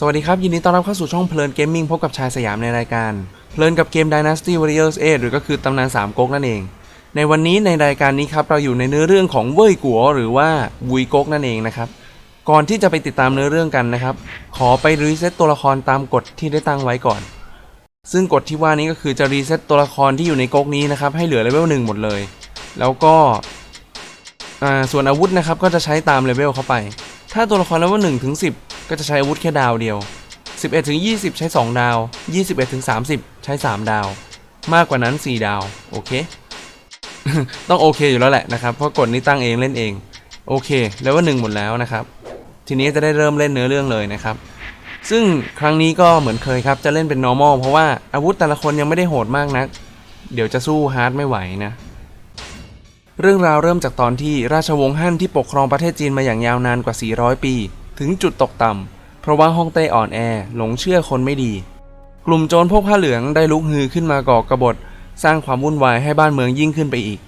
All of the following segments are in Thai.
สวัสดีครับ ยินดีต้อนรับเข้าสู่ช่องเพลินเกมมิ่งพบกับชายสยามในรายการ เพลินกับเกม Dynasty Warriors 8หรือก็คือตำนาน3ก๊กนั่นเอง ในวันนี้ในรายการนี้ครับ เราอยู่ในเนื้อเรื่องของเว่ยกัวหรือว่าวุยก๊กนั่นเองนะครับ ก่อนที่จะไปติดตามเนื้อเรื่องกันนะครับ ขอไปรีเซ็ตตัวละครตามกฎที่ได้ตั้งไว้ก่อน ซึ่งกฎที่ว่านี้ก็คือจะรีเซ็ตตัวละครที่อยู่ในก๊กนี้นะครับให้เหลือเลเวลหนึ่งหมดเลย แล้วก็ส่วนอาวุธนะครับก็จะใช้ตามเลเวลเข้าไป ถ้าตัวละครเลเวล1ถึง10 ก็จะใช้อาวุธแค่ดาวเดียว 11ถึง20 ใช้ 2 ดาว 21ถึง30 ใช้ 3 ดาว มากกว่านั้น 4 ดาว โอเค ต้องโอเคอยู่แล้วแหละนะครับ เพราะกฎนี้ตั้งเองเล่นเอง โอเค แล้วว่าหนึ่งหมดแล้วนะครับ ทีนี้จะได้เริ่มเล่นเนื้อเรื่องเลยนะครับ ซึ่งครั้งนี้ก็เหมือนเคยครับ จะเล่นเป็น normal เพราะว่าอาวุธแต่ละคนยังไม่ได้โหดมากนัก เดี๋ยวจะสู้ฮาร์ดไม่ไหวนะเรื่องราวเริ่มจากตอนที่ราชวงศ์ฮั่นที่ปกครองประเทศจีนมาอย่างยาวนานกว่า 400 ปี ถึงจุดตกต่ำเพราะว่าฮ่องเต้อ่อนแอหลงเชื่อคนไม่ดี กลุ่มโจรพวกผ้าเหลืองได้ลุกฮือขึ้นมาก่อกบฏ สร้างความวุ่นวายให้บ้านเมืองยิ่งขึ้นไปอีก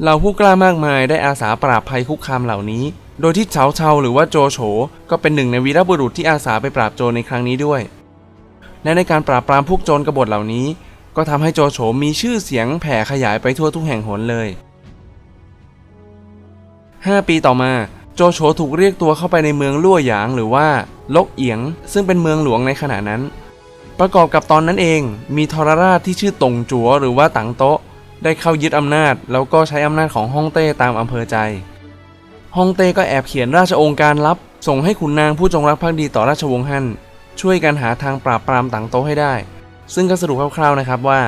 เหล่าผู้กล้ามากมายได้อาสาปราบภัยคุกคามเหล่านี้ โดยที่เฉาเชาหรือว่าโจโฉก็เป็นหนึ่งในวีรบุรุษที่อาสาไปปราบโจรในครั้งนี้ด้วย และในการปราบปรามพวกโจรกบฏเหล่านี้ ก็ทำให้โจโฉมีชื่อเสียงแผ่ขยายไปทั่วทุกแห่งหนเลย 5 ปีต่อมา โจโฉถูกเรียกตัวเข้าไปในเมืองลั่วหยางหรือว่าลกเอียง ซึ่งเป็นเมืองหลวงในขณะนั้น ประกอบกับตอนนั้นเองมีทรราชที่ชื่อตงจัวหรือว่าตังโตะได้เข้ายึดอำนาจ แล้วก็ใช้อำนาจของฮ่องเต้ตามอำเภอใจฮ่องเต้ก็แอบเขียนราชองค์การลับ ส่งให้ขุนนางผู้จงรักภักดีต่อราชวงศ์ฮั่นช่วยกันหาทางปราบปรามตังโตะให้ได้ ซึ่งก็สรุปคร่าวๆนะครับว่า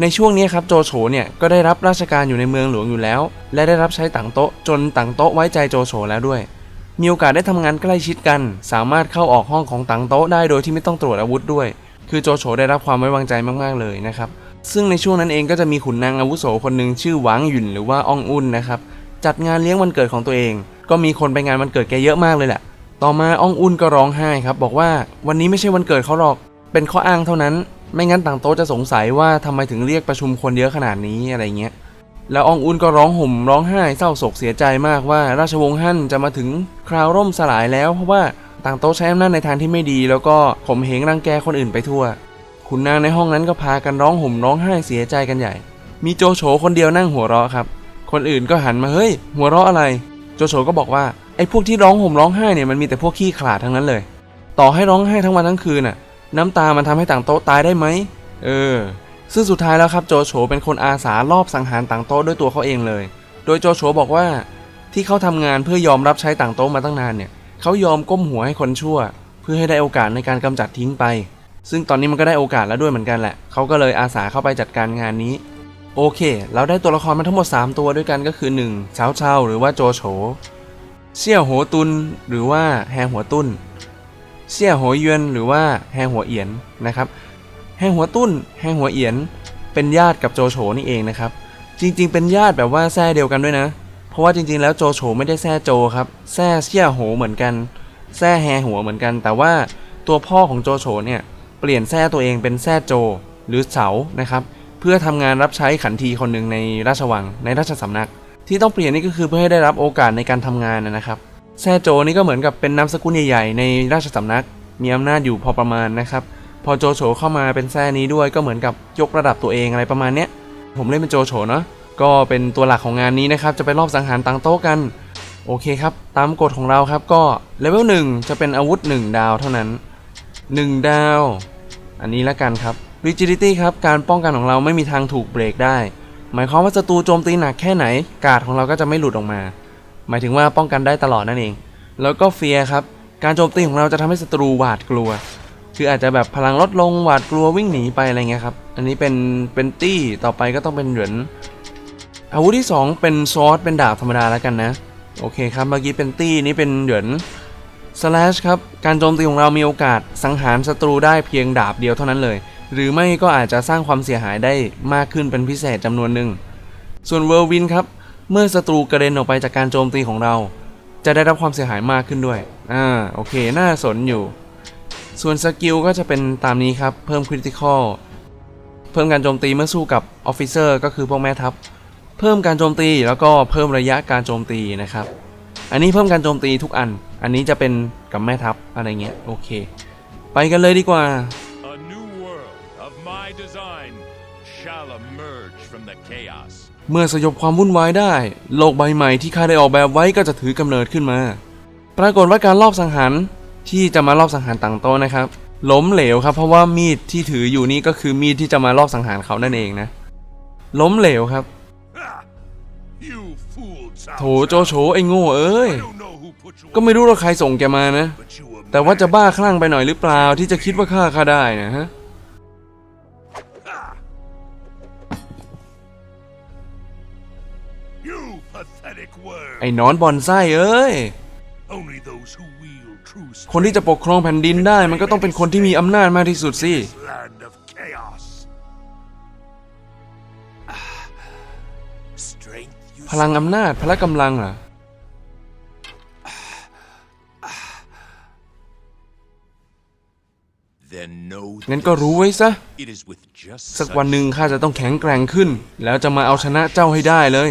ในช่วงนี้ครับโจโฉเนี่ยก็ได้รับราชการอยู่ในเมืองหลวงอยู่แล้ว และได้รับใช้ตังโต๊ะจนตังโต๊ะไว้ใจโจโฉแล้วด้วย มีโอกาสได้ทำงานใกล้ชิดกัน สามารถเข้าออกห้องของตังโต๊ะได้โดยที่ไม่ต้องตรวจอาวุธด้วย คือโจโฉได้รับความไว้วางใจมากๆเลยนะครับซึ่งในช่วงนั้นเองก็จะมีขุนนางอาวุโสคนหนึ่งชื่อหวางหยุนหรือว่าอองอุ่นนะครับจัดงานเลี้ยงวันเกิดของตัวเอง ก็มีคนไปงานวันเกิดแกเยอะมากเลยแหละต่อมาอองอุ่นก็ร้องไห้ครับบอกว่าวันนี้ไม่ใช่วันเกิดเขาหรอก เป็นข้ออ้างเท่านั้น ไม่งั้นต่างโต๊ะจะสงสัยว่าทำไมถึงเรียกประชุมคนเยอะขนาดนี้อะไรเงี้ย แล้วอองอุนก็ร้องห่มร้องไห้เศร้าโศกเสียใจมากว่าราชวงศ์ฮั่นจะมาถึงคราวร่มสลายแล้ว เพราะว่าต่างโต๊ะใช้อำนาจในทางที่ไม่ดี แล้วก็ข่มเหงรังแกคนอื่นไปทั่วขุนนางในห้องนั้นก็พากันร้องห่มร้องไห้เสียใจกันใหญ่ มีโจโฉคนเดียวนั่งหัวเราะครับ คนอื่นก็หันมาเฮ้ย หัวเราะอะไร โจโฉก็บอกว่าไอ้พวกที่ร้องห่มร้องไห้เนี่ยมันมีแต่พวกขี้ขลาดทั้งนั้นเลย ต่อให้ร้องไห้ทั้งวันทั้งคืนน่ะ น้ำตามันทำให้ต่างโต๊ะตายได้ไหม เออ ซึ่งสุดท้ายแล้วครับโจโฉเป็นคนอาสารอบสังหารต่างโต๊ะด้วยตัวเขาเองเลย โดยโจโฉบอกว่าที่เขาทำงานเพื่อยอมรับใช้ต่างโต๊ะมาตั้งนานเนี่ยเขายอมก้มหัวให้คนชั่ว เพื่อให้ได้โอกาสในการกำจัดทิ้งไป ซึ่งตอนนี้มันก็ได้โอกาสแล้วด้วยเหมือนกันแหละเขาก็เลยอาสาเข้าไปจัดการงานนี้ โอเค เราได้ตัวละครมาทั้งหมด 3 ตัวด้วยกันก็คือ 1. เฉาเชาหรือว่าโจโฉเสี่ยวโหตุนหรือว่าแฮหัวตุ้น เสี่ยหัวเยวนหรือว่าแฮหัวเอียนนะครับแฮหัวตุ้นแฮหัวเอียน เป็นญาติกับโจโฉนี่เองนะครับ จริงๆ เป็นญาติแบบว่าแท้เดียวกันด้วยนะ เพราะว่าจริงๆ แล้วโจโฉไม่ได้แท้โจครับแท้เสี่ยโหเหมือนกันแท้แฮหัวเหมือนกัน แต่ว่าตัวพ่อของโจโฉเนี่ยเปลี่ยนแท้ตัวเองเป็นแท้โจหรือเฉานะครับเพื่อทำงานรับใช้ขันทีคนหนึ่งในราชวังในราชสำนัก ที่ต้องเปลี่ยนนี่ก็คือเพื่อให้ได้รับโอกาสในการทำงานนะครับ แซ่โจนี่ก็เหมือนกับเป็นนามสกุลใหญ่ๆในราชสำนัก มีอำนาจอยู่พอประมาณนะครับ พอโจโฉเข้ามาเป็นแซ่นี้ด้วยก็เหมือนกับยกระดับตัวเองอะไรประมาณเนี้ย ผมเล่นเป็นโจโฉเนาะ ก็เป็นตัวหลักของงานนี้นะครับ จะไปรอบสังหารตังโต๊ะกัน โอเคครับ ตามกฎของเราครับก็เลเวล1จะเป็นอาวุธ 1 ดาวเท่านั้น 1 ดาว อันนี้ละกันครับ Rigidity ครับ การป้องกันของเราไม่มีทางถูกเบรกได้ หมายความว่าศัตรูโจมตีหนักแค่ไหน การ์ดของเราก็จะไม่หลุดออกมา หมายถึงว่าป้องกันได้ตลอดนั่นเอง แล้วก็เฟียครับ การโจมตีของเราจะทำให้ศัตรูหวาดกลัว คืออาจจะแบบพลังลดลงหวาดกลัววิ่งหนีไปอะไรเงี้ยครับ อันนี้เป็นเป็นตี้ต่อไปก็ต้องเป็นเหรียญอาวุธที่ 2 เป็นซอสเป็นดาบธรรมดาแล้วกันนะ โอเคครับเมื่อกี้เป็นตี้นี้เป็นเหรียญ slash ครับ การโจมตีของเรามีโอกาสสังหารศัตรูได้เพียงดาบเดียวเท่านั้นเลย หรือไม่ก็อาจจะสร้างความเสียหายได้มากขึ้นเป็นพิเศษจำนวนหนึ่ง ส่วนเวอร์วินครับ เมื่อศัตรูกระเด็นออกไปจากการโจมตีของเรา จะได้รับความเสียหายมากขึ้นด้วย อ่า โอเค น่าสนอยู่ ส่วนสกิลก็จะเป็นตามนี้ครับ เพิ่มคริติคอล เพิ่มการโจมตีเมื่อสู้กับออฟฟิเซอร์ก็คือพวกแม่ทัพ เพิ่มการโจมตีแล้วก็เพิ่มระยะการโจมตีนะครับ อันนี้เพิ่มการโจมตีทุกอัน อันนี้จะเป็นกับแม่ทัพอะไรเงี้ย โอเค ไปกันเลยดีกว่า เมื่อสยบความวุ่นวายได้ โลกใบใหม่ที่ข้าได้ออกแบบไว้ก็จะถือกำเนิดขึ้นมา ปรากฏว่าการลอบสังหารที่จะมาลอบสังหารต่างโต๊ะนะครับ ล้มเหลวครับ เพราะว่ามีดที่ถืออยู่นี่ก็คือมีดที่จะมาลอบสังหารเขานั่นเองนะ ล้มเหลวครับ โถโจโฉไอ้โง่เอ้ย ก็ไม่รู้ว่าใครส่งแกมานะ แต่ว่าจะบ้าคลั่งไปหน่อยหรือเปล่าที่จะคิดว่าฆ่าข้าได้นะฮะ ไอ้หนอนบอนไส้เอ้ย Only those who wield true คนที่จะปกครองแผ่นดินได้มันก็ต้องเป็นคนที่มีอำนาจมากที่สุดสิ this land of chaos. Ah, Strength you พลังอำนาจพละกำลังเหรอ then know งั้นก็รู้ไว้ซะ it is with just สักวันหนึ่งข้าจะต้องแข็งแกร่งขึ้น แล้วจะมาเอาชนะเจ้าให้ได้เลย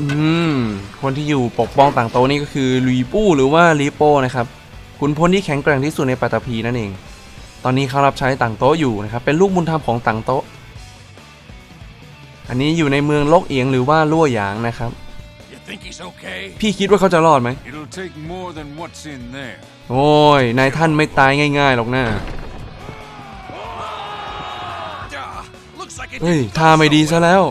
อืม คนที่อยู่ปกป้องต่างโตะนี่ก็คือลุยปู้หรือว่าลีโป้นะครับขุนพลที่แข็งแกร่งที่สุดในปัตตภีนั่นเอง ตอนนี้เขารับใช้ต่างโต๊ะอยู่นะครับ เป็นลูกบุญธรรมของต่างโต๊ะอันนี้อยู่ในเมืองลกเอียงหรือว่าลั่วหยางนะครับ You think he's okay? พี่คิดว่าเขาจะรอดไหม It'll take more than what's in there. โอ้ย นายท่านไม่ตายง่ายๆหรอกนะ Ah, looks like it เฮ้ย didn't go ท่าไม่ดี so ซะ well. แล้ว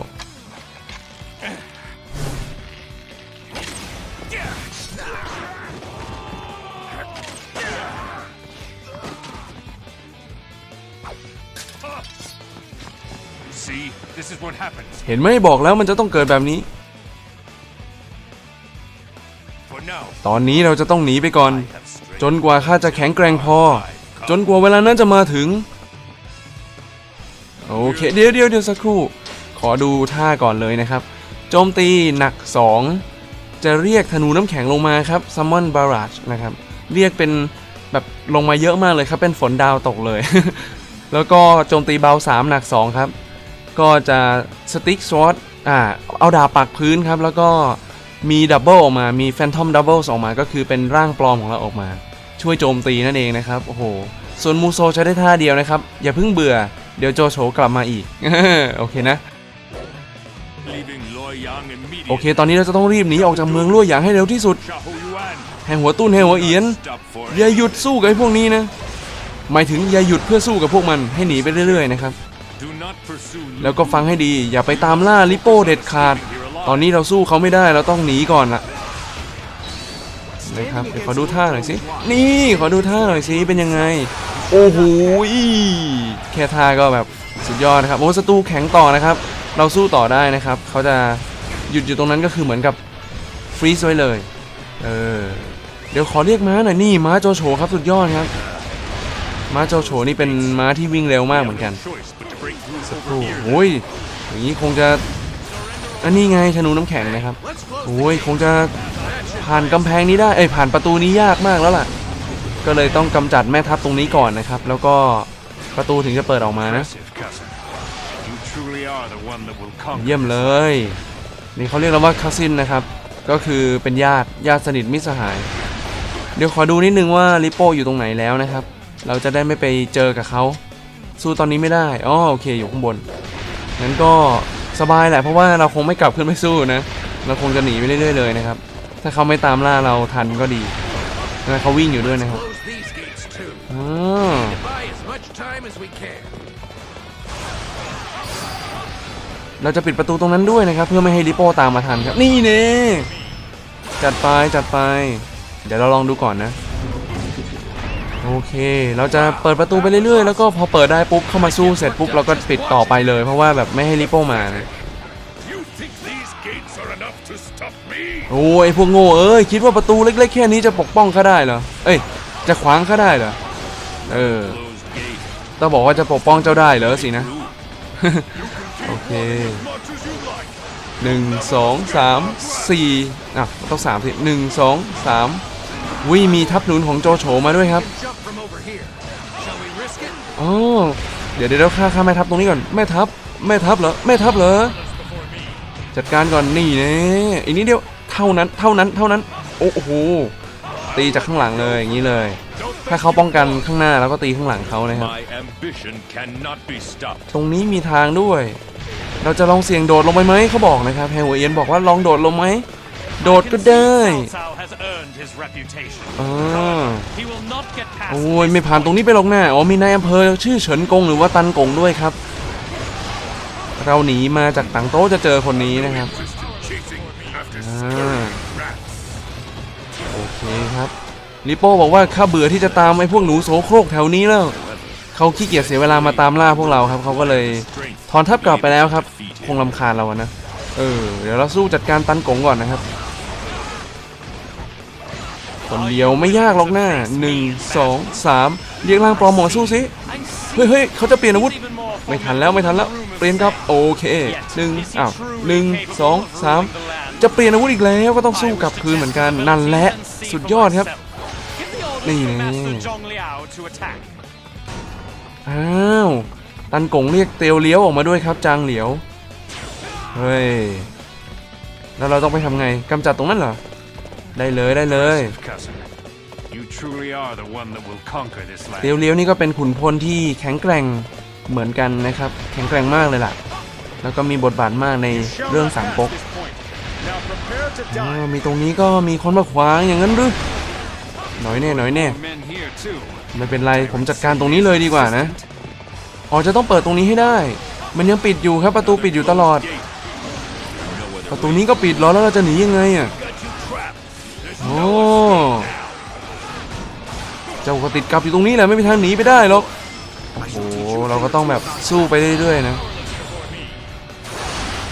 เห็นไหมบอกแล้วมันจะต้องเกิดแบบนี้ ตอนนี้เราจะต้องหนีไปก่อน จนกว่าข้าจะแข็งแกร่งพอ จนกว่าเวลานั้นจะมาถึง โอเค เดี๋ยวเดี๋ยวเดี๋ยวสักครู่ ขอดูท่าก่อนเลยนะครับ โจมตีหนัก 2 จะเรียกธนูน้ำแข็งลงมาครับ Summon Barrage นะครับ เรียกเป็นแบบลงมาเยอะมากเลยครับ เป็นฝนดาวตกเลย แล้วก็โจมตีเบา 3 หนัก 2 ครับ ก็จะ Stick Sword อ่าเอาดาบปักพื้นครับ แล้วก็มีดับเบิลออกมา มี Phantom Doubles ออกมาก็คือเป็นร่างปลอมของเราออกมา ช่วยโจมตีนั่นเองนะครับ โอ้โห ส่วนมูโซใช้ได้ท่าเดียวนะครับ อย่าเพิ่งเบื่อ เดี๋ยวโจโฉกลับมาอีก โอเคนะ โอเค ตอนนี้เราจะต้องรีบหนีออกจากเมืองลั่วหยางให้เร็วที่สุด แห่หัวตุ้นแห่หัวเอียน อย่าหยุดสู้กับพวกนี้นะ หมายถึงอย่าหยุดเพื่อสู้กับพวกมันให้หนีไปเรื่อยๆนะครับ แล้วก็ฟังให้ดีอย่าไปตามล่าลิโป้เด็ดขาด ตอนนี้เราสู้เขาไม่ได้เราต้องหนีก่อนละนะครับเดี๋ยวขอดูท่าหน่อยสิ นี่ขอดูท่าหน่อยสิเป็นยังไง โอ้โหแค่ท่าก็แบบสุดยอดนะครับโอ้ศัตรูแข็งต่อนะครับ เราสู้ต่อได้นะครับ เขาจะหยุดอยู่ตรงนั้นก็คือเหมือนกับฟรีซไว้เลย เออ เดี๋ยวขอเรียกม้าหน่อยนี่ม้าโจโฉครับสุดยอดครับ ม้าโจโฉนี่เป็นม้าที่วิ่งเร็วมากเหมือนกัน choice but to break through โอ้โหยอย่างนี้คงจะอันนี้ไงธนูน้ำแข็งนะครับโอ้ยคงจะผ่านกำแพงนี้ได้เอ้ยผ่านประตูนี้ยากมากแล้วล่ะ ก็เลยต้องกำจัดแม่ทัพตรงนี้ก่อนนะครับ แล้วก็ประตูถึงจะเปิดออกมานะเยี่ยมเลย นี่เขาเรียกเราว่าคาซินนะครับ ก็คือเป็นญาติญาติสนิทมิสหาย เดี๋ยวขอดูนิดนึงว่าลิโป้อยู่ตรงไหนแล้วนะครับ เราจะได้ไม่ไปเจอกับเขาสู้ตอนนี้ไม่ได้อ๋อโอเคอยู่ข้างบนงั้นก็สบายแหละเพราะว่าเราคงไม่กลับขึ้นไปสู้นะเราคงจะหนีไปเรื่อยๆเลยนะครับ ถ้าเขาไม่ตามล่าเราทันก็ดีแล้วเขาวิ่งอยู่ด้วยนะครับอ๋อเราจะปิดประตูตรงนั้นด้วยนะครับ เพื่อไม่ให้ลิโป้ตามมาทันครับ นี่เน่จัดไปจัดไป เดี๋ยวเราลองดูก่อนนะ โอเค เราจะเปิดประตูไปเรื่อยๆ แล้วก็พอเปิดได้ปุ๊บเข้ามาสู้เสร็จปุ๊บเราก็ปิดต่อไปเลย เพราะว่าแบบไม่ให้ลิปโป้มานะโอ้ยพวกโง่เอ้ยคิดว่าประตูเล็กๆ แค่นี้จะปกป้องข้าได้เหรอ เอ้ย จะขวางข้าได้เหรอ เออ ต้องบอกว่าจะปกป้องเจ้าได้เหรอสินะ โอเคหนึ่งสองสามสี่อะต้องสามสิหนึ่งสองสาม วิมีทัพหนุนของโจโฉมาด้วยครับ Jump from over here. Shall we risk it? อ๋อเดี๋ยวเดี๋ยวเดี๋ยวฆ่าฆ่าแม่ทัพตรงนี้ก่อนแม่ทัพแม่ทัพเหรอแม่ทัพเหรอจัดการก่อนนี่เน่อีกนิดเดียวเท่านั้นเท่านั้นเท่านั้นโอ้โหตีจากข้างหลังเลยอย่างนี้เลย ถ้าเขาป้องกันข้างหน้าแล้วก็ตีข้างหลังเขานะครับ My ambition cannot be stopped. ตรงนี้มีทางด้วย เราจะลองเสี่ยงโดดลงไปไหมเขาบอกนะครับแฮร์วเอียนบอกว่าลองโดดลงไหม โดดก็ได้ Cao Cao has earned his reputation. อ่า He will not get past โอ้ย this ไม่ผ่านตรงนี้ไปหรอกแน่อ๋อมีนายอำเภอชื่อเฉินกงหรือว่าตันกงด้วยครับ เราหนีมาจากต่างโต๊ะจะเจอคนนี้นะครับ Chasing after อ่าโอเคครับลิโป้บอกว่าข้าเบื่อที่จะตามไอ้พวกหนูโสโครกแถวนี้แล้วเขาขี้เกียจเสียเวลามาตามล่าพวกเราครับเขาก็เลยถอนทัพกลับไปแล้วครับ คงลำคาญเราอะนะเออเดี๋ยวเราสู้จัดการตันกงก่อนนะครับ คนเดียวไม่ยากหรอกหน้าหนึ่งสองสามเรียกร่างปลอมหมอสู้สิเฮ้ยเฮ้ยเขาจะเปลี่ยนอาวุธ ไม่ทันแล้วไม่ทันแล้ว เปลี่ยนครับโอเคหนึ่งอ้าวหนึ่งสองสามจะเปลี่ยนอาวุธอีกแล้วก็ต้องสู้กลับคืนเหมือนกันนั่นแหละสุดยอดครับนี่น่ Master Zhong Liao to attack. อ้าวตันกงเรียกเตียวเลี้ยวออกมาด้วยครับ จางเหลียวเฮ้ยแล้วเราต้องไปทำไงกำจัดตรงนั้นเหรอ ได้เลยได้เลย Cousin, you truly are the one that will conquer this เตียว land. เลี้ยวนี่ก็เป็นขุนพลที่แข็งแกร่งเหมือนกันนะครับ แข็งแกร่งมากเลยล่ะ แล้วก็มีบทบาทมากในเรื่องสามก๊ก Now prepare to อ๋อมีตรงนี้ก็มีคนมาขวางอย่างนั้นหรือหน่อยแน่หน่อยแน่ Men here too. ไม่เป็นไรผมจัดการตรงนี้เลยดีกว่านะอ๋อจะต้องเปิดตรงนี้ให้ได้ มันยังปิดอยู่ครับประตูปิดอยู่ตลอด ประตูนี้ก็ปิดแล้วแล้วเราจะหนียังไงอะ โอ้เจ้าก็ติดกับอยู่ตรงนี้แหละไม่มีทางหนีไปได้หรอกโอ้โหเราก็ต้องแบบสู้ไปเรื่อยๆนะ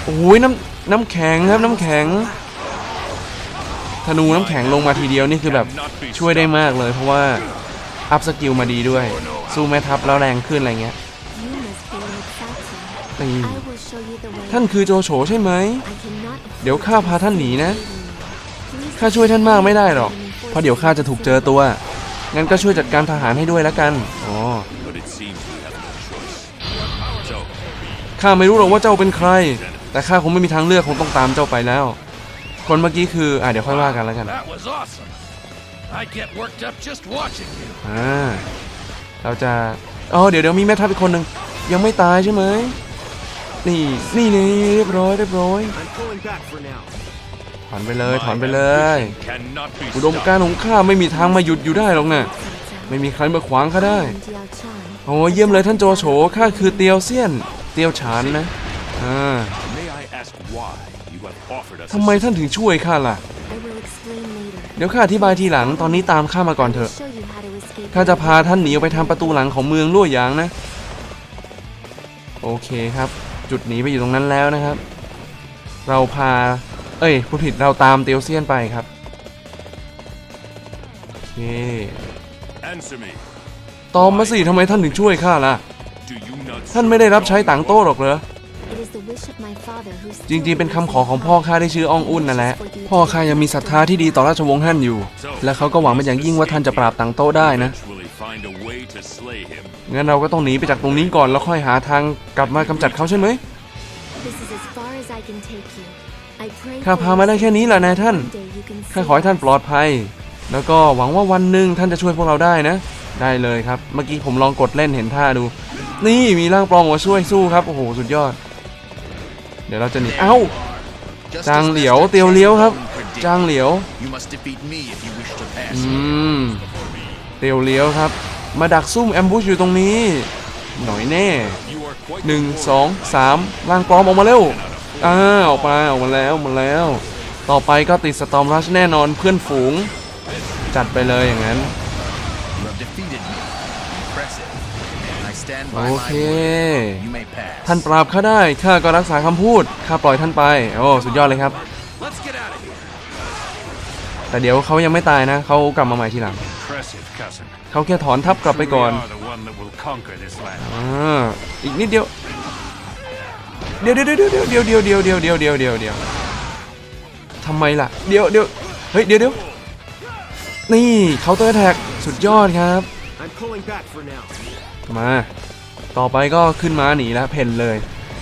โอ้ยน้ำน้ำแข็งครับน้ำแข็งธนูน้ำแข็งลงมาทีเดียวนี่คือแบบช่วยได้มากเลย เพราะว่าอัพสกิลมาดีด้วย สู้แม่ทัพแล้วแรงขึ้นอะไรเงี้ยนี่ท่านคือโจโฉใช่ไหม เดี๋ยวข้าพาท่านหนีนะ ข้าช่วยท่านมากไม่ได้หรอก เพราะเดี๋ยวข้าจะถูกเจอตัว งั้นก็ช่วยจัดการทหารให้ด้วยแล้วกัน อ๋อ But it seems we have no choice. So, ข้าไม่รู้หรอกว่าเจ้าเป็นใคร แต่ข้าคงไม่มีทางเลือกคงต้องตามเจ้าไปแล้ว คนเมื่อกี้คือ อะเดี๋ยวค่อยว่ากันแล้วกัน That was awesome. I get worked up just watching you. อ่าเราจะ อ๋อ เดี๋ยวเดี๋ยวมีแม่ทัพอีกคนหนึ่งยังไม่ตายใช่ไหม นี่ นี่นี่เรียบร้อยเรียบร้อย ถอนไปเลย ถอนไปเลย cannot be อุดมการณ์ของข้าไม่มีทางมาหยุดอยู่ได้หรอกนะไม่มีใครมาขวางข้าได้ and Diao Chan. โอ้เยี่ยมเลยท่านโจโฉข้าคือเตียวเซียน เตียวฉานนะอ่า May I ask why you have offered us ทำไมท่านถึงช่วยข้าล่ะ I will explain later. เดี๋ยวข้าอธิบายทีหลังตอนนี้ตามข้ามาก่อนเถ I อะ will show you how to escape. ข้าจะพาท่านหนีออกไปทางประตูหลังของเมืองลั่วหยางนะ โอเคครับ จุดหนีไปอยู่ตรงนั้นแล้วนะครับ เราพา เอ้ยผู้ผิดเราตามเตียวเซียนไปครับโอเค Answer me. ตอบมาสิทำไมท่านถึงช่วยข้าล่ะ Do you not ท่านไม่ได้รับใช้ต่างโต้หรอกเหรอ It is the wish of my father who จริงๆ เป็นคำขอของพ่อข้าที่ชื่ออ้องอุ่นนั่นแหละ พ่อข้ายังมีศรัทธาที่ดีต่อราชวงศ์ฮั่นอยู่ และเขาก็หวังเป็นอย่างยิ่งว่าท่านจะปราบต่างโต้ได้นะ eventually find a way to slay him? งั้นเราก็ต้องหนีไปจากตรงนี้ก่อนแล้วค่อยหาทางกลับมากำจัดเขาใช่ไหม This is as far as I can take you. I pray ข้า for พามาได้แค่นี้แหละนายท่าน one day you can ข้า save ขอให้ท่าน us. ปลอดภัย แล้วก็หวังว่าวันหนึ่งท่านจะช่วยพวกเราได้นะ ได้เลยครับ เมื่อกี้ผมลองกดเล่นเห็นท่าดู นี่มีร่างปลอมมาช่วยสู้ครับ โอ้โห สุดยอด เดี๋ยวเราจะหนี เอ้า Just จาง as เหลียว Master เตียวเลี้ยวครับ Zhong predicted, จางเหลียว You must defeat me if you wish to อื pass. มเตียวเลี้ยวครับ มาดักซุ่มแอมบูชอยู่ตรงนี้ หน่อยแน่ You are quite หนึ่งสองสามร่างปลอมออกมาเร็ว อ่าออกมาออกมาแล้วออกมาแล้ว ต่อไปก็ติดสตอมรัชแน่นอนเพื่อนฝูง จัดไปเลยอย่างนั้น You have defeated me. Impressive. I stand โอ by เค my word. You may pass. ท่านปราบข้าได้ข้าก็รักษาคำพูดข้าปล่อยท่านไป โอ้สุดยอดเลยครับ Let's get out of here. แต่เดี๋ยวเขายังไม่ตายนะ เขากลับมาใหม่ทีหลัง Impressive, cousin. เขาแค่ถอนทัพกลับไป Truly ก่อน are the one that will conquer this land. อ่าอีกนิดเดียว เดี๋ยวเดี๋ยวเดี๋ยวเดี๋ยวเดี๋ยวเดี๋ยวเดี๋ยวเดี๋ยวเดี๋ยวเดี๋ยวเดี๋ยวทำไมล่ะ เดี๋ยวเดี๋ยวเฮ้ยเดี๋ยวเดี๋ยวนี่เคาน์เตอร์แท็กสุดยอดครับมาต่อไปก็ขึ้นม้าหนีแล้วเพนเลย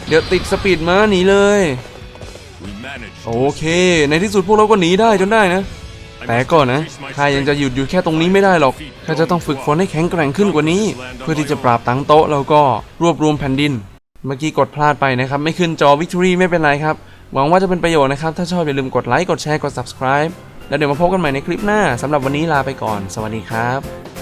เดี๋ยวติดสปีดม้าหนีเลย โอเค ในที่สุดพวกเราก็หนีได้จนได้นะ แต่ก่อนนะข้ายังจะหยุดอยู่แค่ตรงนี้ไม่ได้หรอกข้าจะต้องฝึกฝนให้แข็งแกร่งขึ้นกว่านี้ เพื่อที่จะปราบตังโต๊ะแล้วก็รวบรวมแผ่นดิน เมื่อกี้กดพลาดไปนะครับ ไม่ขึ้นจอ Victory ไม่เป็นไรครับ หวังว่าจะเป็นประโยชน์นะครับ ถ้าชอบอย่าลืมกดไลค์ กดแชร์ กด subscribe แล้วเดี๋ยวมาพบกันใหม่ในคลิปหน้าสำหรับวันนี้ลาไปก่อน สวัสดีครับ